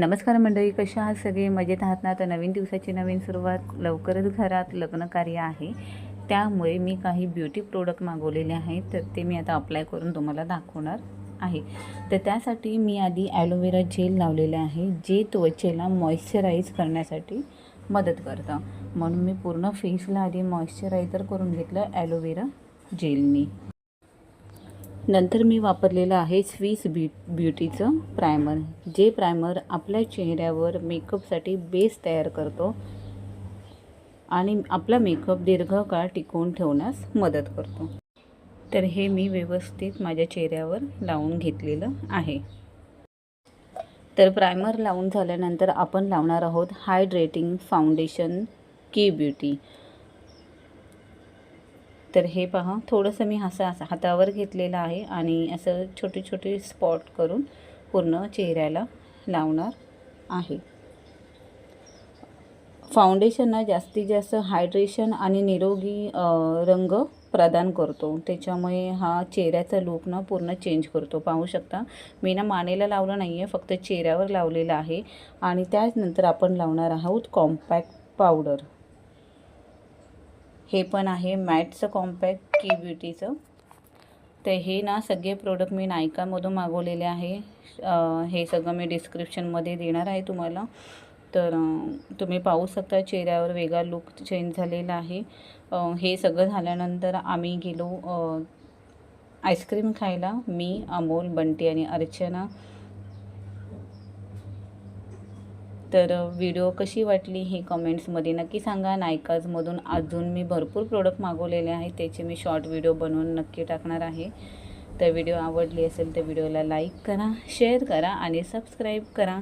नमस्कार मंडळी कशा आहात सगळे? मजेत आहात ना? तर नवीन दिवसाची नवीन सुरुवात लवकरच घरात लग्नकार्य आहे. त्यामुळे मी काही ब्युटी प्रोडक्ट मागवलेले आहेत. तर ते मी आता अप्लाय करून तुम्हाला दाखवणार आहे. तर त्यासाठी मी आधी ॲलोवेरा जेल लावलेलं आहे जे त्वचेला मॉइश्चराईज करण्यासाठी मदत करतं. म्हणून मी पूर्ण फेसला आधी मॉइश्चरायझर करून घेतलं ॲलोवेरा जेलनी नंतर मी वापरलेलं आहे स्विस ब्यु ब्युटीचं प्रायमर. जे प्रायमर आपल्या चेहऱ्यावर मेकअपसाठी बेस तयार करतो आणि आपला मेकअप दीर्घकाळ टिकवून ठेवण्यास मदत करतो. तर हे मी व्यवस्थित माझ्या चेहऱ्यावर लावून घेतलेलं आहे. तर प्रायमर लावून झाल्यानंतर आपण लावणार आहोत हायड्रेटिंग फाउंडेशन की ब्युटी. तर हे पहा थोडंसं मी असं असं हातावर घेतलेलं आहे आणि असं छोटे छोटे स्पॉट करून पूर्ण चेहऱ्याला लावणार आहे. फाउंडेशनना जास्तीत जास्त हायड्रेशन आणि निरोगी रंग प्रदान करतो. त्याच्यामुळे हा चेहऱ्याचा लूक ना पूर्ण चेंज करतो. पाहू शकता मी ना मानेला लावलं नाही आहे फक्त चेहऱ्यावर लावलेलं आहे. आणि त्याचनंतर आपण लावणार आहोत कॉम्पॅक्ट पावडर हे पण आहे मॅटचं कॉम्पॅक्ट की ब्युटीचं. तर हे ना सगळे प्रोडक्ट मी नायकामधून मागवलेले आहे. हे सगळं मी डिस्क्रिप्शनमध्ये देणार आहे तुम्हाला. तर तुम्ही पाहू शकता चेहऱ्यावर वेगळा लुक चेंज झालेला आहे. हे सगळं झाल्यानंतर आम्ही गेलो आईस्क्रीम खायला. मी अमोल बंटी आणि अर्चना. तर व्हिडिओ कशी वाटली हे कमेंट्समध्ये नक्की सांगा. नायकाजमधून अजून मी भरपूर प्रोडक्ट मागवलेले आहेत त्याचे मी शॉर्ट व्हिडिओ बनवून नक्की टाकणार आहे. तर व्हिडिओ आवडली असेल तर व्हिडिओला लाईक करा शेअर करा आणि सबस्क्राईब करा.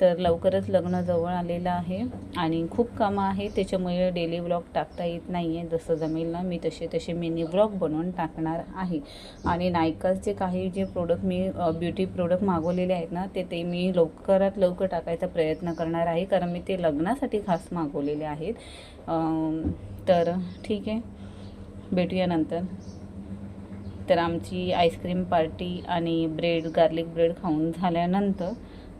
तर लवकरच लग्न जवळ आलेलं आहे आणि खूप कामं आहे. त्याच्यामुळे डेली ब्लॉग टाकता येत नाही आहे जसं जमेल ना मी तसे तसे मिनी ब्लॉग बनवून टाकणार आहे. आणि नायकाचे काही जे प्रोडक्ट मी ब्युटी प्रोडक्ट मागवलेले आहेत ना ते ते मी लवकरात लवकर टाकायचा प्रयत्न करणार आहे. कारण मी ते लग्नासाठी खास मागवलेले आहेत. तर ठीक आहे. भेटूया नंतर. तर आमची आईस्क्रीम पार्टी आणि ब्रेड गार्लिक ब्रेड खाऊन झाल्यानंतर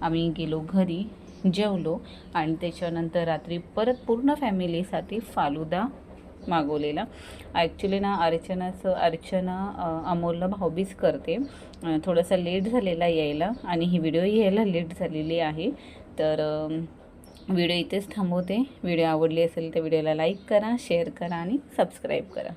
आम्ही गेलो घरी जेवलो आणि त्याच्यानंतर रात्री परत पूर्ण फॅमिलीसाठी फालुदा मागवलेला. ॲक्च्युली ना अर्चनाचं अर्चना अमोलला भाऊबीज करते. थोडासा लेट झालेला यायला आणि ही व्हिडिओ यायला लेट झालेली आहे. तर व्हिडिओ इथेच थांबवते. व्हिडिओ आवडली असेल तर व्हिडिओला लाईक करा शेअर करा आणि सबस्क्राईब करा.